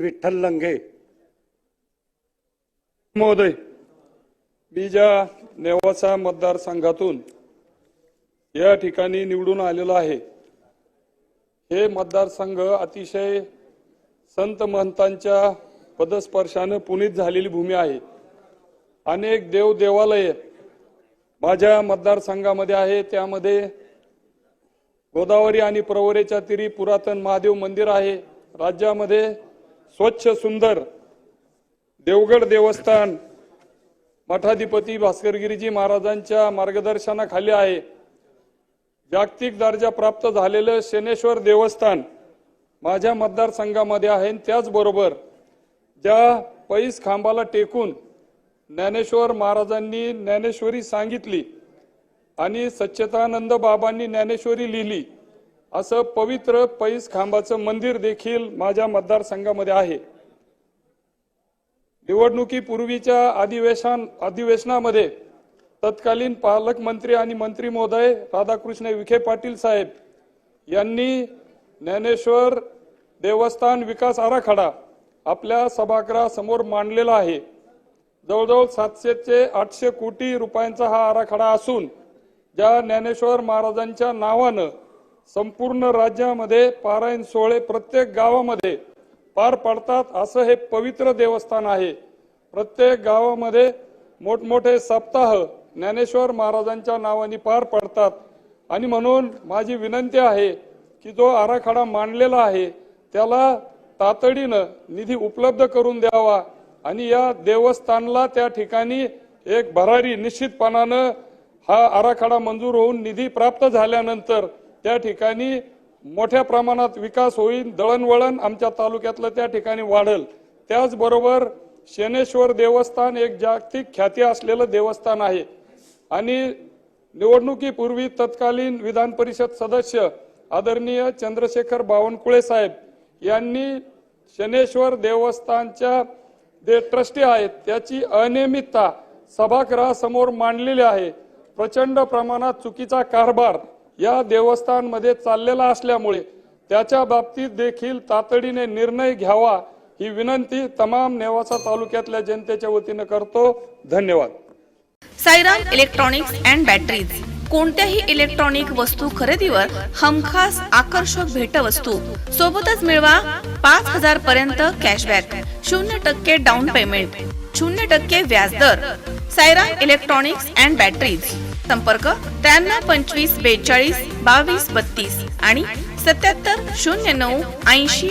विठ्ठल लंगे। महोदय मी ज्या नेवासा मतदारसंघातून या ठिकाणी निवडून आलेलो आहे. हे मतदारसंघ अतिशय संत महंतांच्या पदस्पर्शानं पुनीत झालेली भूमी आहे. अनेक देव देवालये माझ्या मतदारसंघामध्ये आहे. त्यामध्ये गोदावरी आणि प्रवरेच्या तिरी पुरातन महादेव मंदिर आहे. राज्यामध्ये स्वच्छ सुंदर देवगड देवस्थान मठाधिपती भास्करगिरीजी महाराजांच्या मार्गदर्शनाखाली आहे. जागतिक दर्जा प्राप्त झालेलं शनेश्वर देवस्थान माझ्या मतदारसंघामध्ये आहे आणि त्याचबरोबर ज्या पैस खांबाला टेकून ज्ञानेश्वर महाराजांनी ज्ञानेश्वरी सांगितली आणि सच्चतानंद बाबांनी ज्ञानेश्वरी लिहिली असं पवित्र पैस खांबाचं मंदिर देखील माझ्या मतदारसंघामध्ये आहे. निवडणुकीपूर्वीच्या अधिवेशन अधिवेशनामध्ये तत्कालीन पालकमंत्री आणि मंत्री महोदय राधाकृष्ण विखे पाटील साहेब यांनी ज्ञानेश्वर देवस्थान विकास आराखडा आपल्या सभागृहासमोर मांडलेला आहे. जवळजवळ सातशे ते आठशे कोटी रुपयांचा हा आराखडा असून ज्या ज्ञानेश्वर महाराजांच्या नावानं संपूर्ण राज्यामध्ये पारायण सोहळे प्रत्येक गावामध्ये पार पडतात असं हे पवित्र देवस्थान आहे. प्रत्येक गावामध्ये मोठमोठे सप्ताह ज्ञानेश्वर महाराजांच्या नावाने पार पडतात. आणि म्हणून माझी विनंती आहे की जो आराखडा मांडलेला आहे त्याला तातडीनं निधी उपलब्ध करून द्यावा आणि या देवस्थानला त्या ठिकाणी एक भरारी निश्चितपणानं हा आराखडा मंजूर होऊन निधी प्राप्त झाल्यानंतर त्या ठिकाणी मोठ्या प्रमाणात विकास होईल दळणवळण आमच्या तालुक्यातलं त्या ठिकाणी वाढेल. त्याचबरोबर शनेश्वर देवस्थान एक जागतिक ख्याती असलेलं देवस्थान आहे. आणि निवडणुकीपूर्वी तत्कालीन विधान परिषद सदस्य आदरणीय चंद्रशेखर बावनकुळे साहेब यांनी शनेश्वर देवस्थानच्या जे ट्रस्टी आहेत त्याची अनियमितता सभागृहासमोर मांडलेली आहे. प्रचंड प्रमाणात चुकीचा कारभार या देवस्थानमध्ये चाललेला असल्यामुळे त्याच्या बाबतीत देखील तातडीने निर्णय घ्यावा ही विनंती तमाम नेवासा तालुक्यातल्या जनतेच्या वतीनं करतो. धन्यवाद. Sairam electronics and batteries. कोणत्याही इलेक्ट्रॉनिक वस्तू खरेदीवर हमखास आकर्षक भेटवस्तू. सोबतच मिळवा पाच हजार पर्यंत कॅशबॅक शून्य टक्के डाऊन पेमेंट शून्य टक्के व्याजदर. Saira electronics and batteries. संपर्क त्र्याण्णव पंचवीस बेचाळीस बावीस बत्तीस आणि सत्याहत्तर शून्य नऊ ऐंशी